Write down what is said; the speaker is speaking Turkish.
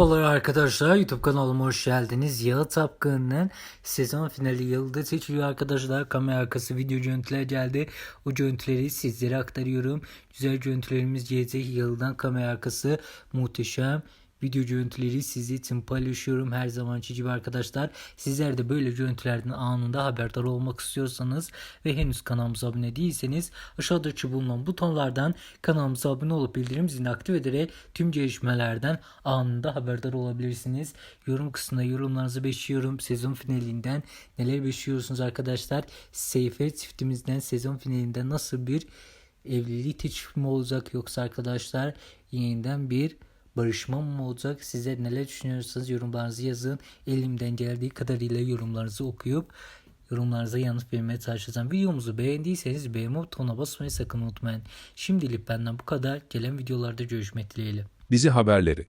Merhabalar arkadaşlar YouTube kanalıma hoş geldiniz. Yağı Tapkın'ın sezon finali yılda seçiliyor arkadaşlar. Kamera arkası video görüntüler geldi. O görüntüleri sizlere aktarıyorum. Güzel görüntülerimiz gelecek. Yıldan kamera arkası muhteşem. Video görüntüleri sizi için paylaşıyorum her zamanki gibi arkadaşlar. Sizler de böyle görüntülerden anında haberdar olmak istiyorsanız ve henüz kanalımıza abone değilseniz aşağıdaki bulunan butonlardan kanalımıza abone olup bildirim zilini aktif ederek tüm gelişmelerden anında haberdar olabilirsiniz. Yorum kısmına yorumlarınızı bekliyorum. Sezon finalinden neler bekliyorsunuz arkadaşlar? Seyfe çiftimizden sezon finalinde nasıl bir evlilik mi olacak yoksa arkadaşlar yeniden bir barışma mı olacak? Size neler düşünüyorsanız yorumlarınızı yazın. Elimden geldiği kadarıyla yorumlarınızı okuyup yorumlarınıza yanıt vermeye çalışacağım. Videomuzu beğendiyseniz beğenme butonuna basmayı sakın unutmayın. Şimdilik benden bu kadar. Gelen videolarda görüşmek dileğiyle. Dizi haberleri